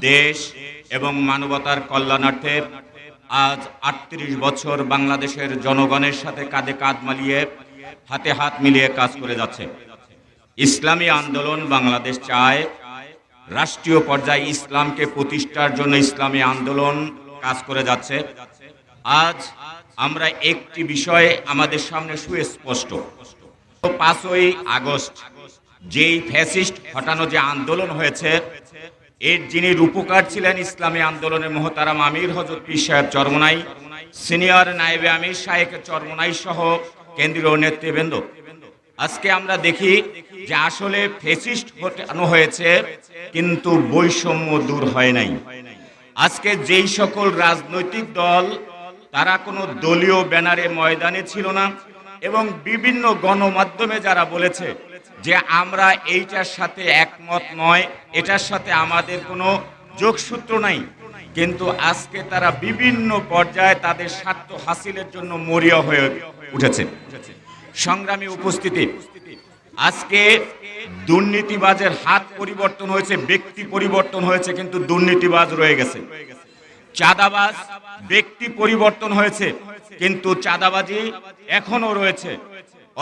দেশ এবং মানবতার কল্যাণার্থে আজ আটত্রিশ বছর বাংলাদেশের জনগণের সাথে কাঁধে কাঁধ মালিয়ে, হাতে হাত মিলিয়ে কাজ করে যাচ্ছে। ইসলামী আন্দোলন বাংলাদেশ চায়। রাষ্ট্রীয় পর্যায়ে ইসলামকে প্রতিষ্ঠার জন্য ইসলামী আন্দোলন কাজ করে যাচ্ছে। আজ আমরা একটি বিষয়ে আমাদের সামনে সুস্পষ্ট। পাঁচই আগস্ট, যেই ফ্যাসিস্ট হটানো যে আন্দোলন হয়েছে এর যিনি রূপকার ছিলেন ইসলামী আন্দোলনের মোহতারাম আমির হজরত পীর সাহেব চরমনাই, সিনিয়র নায়েবে আমির শাহেক চরমনাই সহ কেন্দ্রীয় নেতৃবৃন্দ। আজকে আমরা দেখি যে আসলে ফেসিস্ট হটানো হয়েছে, কিন্তু বৈষম্য দূর হয় নাই। আজকে যেই সকল রাজনৈতিক দল, তারা কোনো দলীয় ব্যানারে ময়দানে ছিল না, এবং বিভিন্ন গণমাধ্যমে যারা বলেছে যে আমরা এইটার সাথে একমত নয়, এটার সাথে আমাদের কোনো যোগসূত্র নাই। কিন্তু আজকে তারা বিভিন্ন পর্যায়ে তাদের স্বার্থ হাসিলের জন্য মরিয়া হয়ে উঠেছে। সংগ্রামী উপস্থিতি, আজকে দুর্নীতিবাজের হাত পরিবর্তন হয়েছে, ব্যক্তি পরিবর্তন হয়েছে, কিন্তু দুর্নীতিবাজ রয়ে গেছে। চাঁদাবাজ ব্যক্তি পরিবর্তন হয়েছে, কিন্তু চাঁদাবাজি এখনও রয়েছে।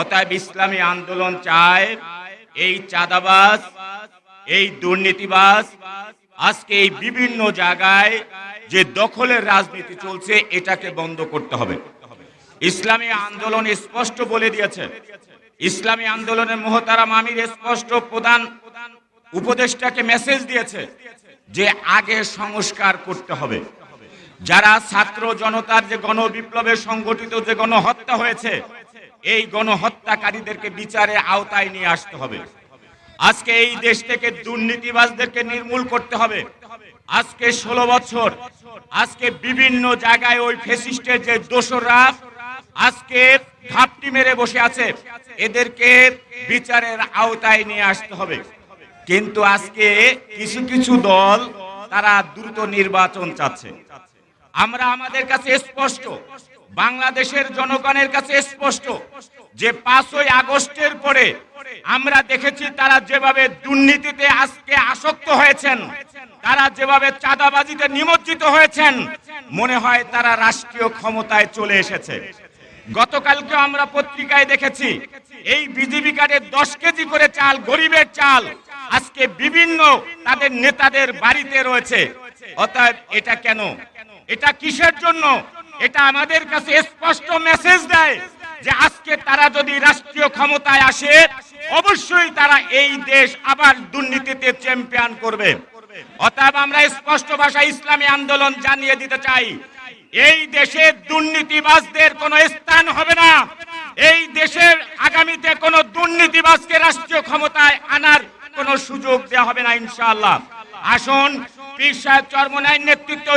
অতএব ইসলামী আন্দোলন চায় এই চাঁদাবাজ, এই দুর্নীতিবাস আজকে এই বিভিন্ন জায়গায় যে দখলের রাজনীতি চলছে, এটাকে বন্ধ করতে হবে। ইসলামী আন্দোলন স্পষ্ট বলে দিয়েছে। ইসলামী আন্দোলনের মোহতারাম আমির স্পষ্ট প্রধান উপদেষ্টাকে মেসেজ দিয়েছে যে আগে সংস্কার করতে হবে। যারা ছাত্র জনতার যে গণবিপ্লবে সংগঠিত যে গণহত্যা হয়েছে, এই গণহত্যাকারীদেরকে বিচারে আওতায় নিয়ে আসতে হবে। আজকে এই দেশ থেকে দুর্নীতিবাজদেরকে নির্মূল করতে হবে। আজকে ষোলো বছর, আজকে বিভিন্ন জায়গায় ওই ফেসিস্টের যে দোসররা, আজকে ঘাপটি মেরে বসে আছে। এদেরকে বিচারের আওতায় নিয়ে আসতে হবে। কিন্তু আজকে কিছু কিছু দল, তারা দ্রুত নির্বাচন চাচ্ছে। আমরা আমাদের কাছে স্পষ্ট, বাংলাদেশের জনগণের কাছে স্পষ্ট যে পাঁচই আগস্টের পরে আমরা দেখেছি তারা যেভাবে দুর্নীতিতে আজকে আসক্ত হয়েছেন, তারা যেভাবে চাঁদাবাজিতে নিমজ্জিত হয়েছেন, মনে হয় তারা রাষ্ট্রীয় ক্ষমতায় চলে এসেছে। গতকালকে আমরা পত্রিকায় দেখেছি, এই বিজেপি কার্ডের দশ কেজি করে চাল, গরিবের চাল, আজকে বিভিন্ন তাদের নেতাদের বাড়িতে রয়েছে। অতএব এটা কেন? এটা কিসের জন্য? এটা আমাদের কাছে স্পষ্ট মেসেজ দেয় যে আজকে তারা যদি রাষ্ট্রীয় ক্ষমতায় আসে, অবশ্যই তারা এই দেশ আবার দুর্নীতিতে চ্যাম্পিয়ন করবে। অতএব আমরা স্পষ্ট ভাষায় ইসলামী আন্দোলন জানিয়ে দিতে চাই। এই দেশে দুর্নীতিবাজদের কোনো স্থান হবে না। এই দেশের আগামীতে কোনো দুর্নীতিবাজকে রাষ্ট্রীয় ক্ষমতায় আনার কোনো সুযোগ দেওয়া হবে না ইনশাআল্লাহ। আসুন, পীর সাহেব চরমনায় নেতৃত্ব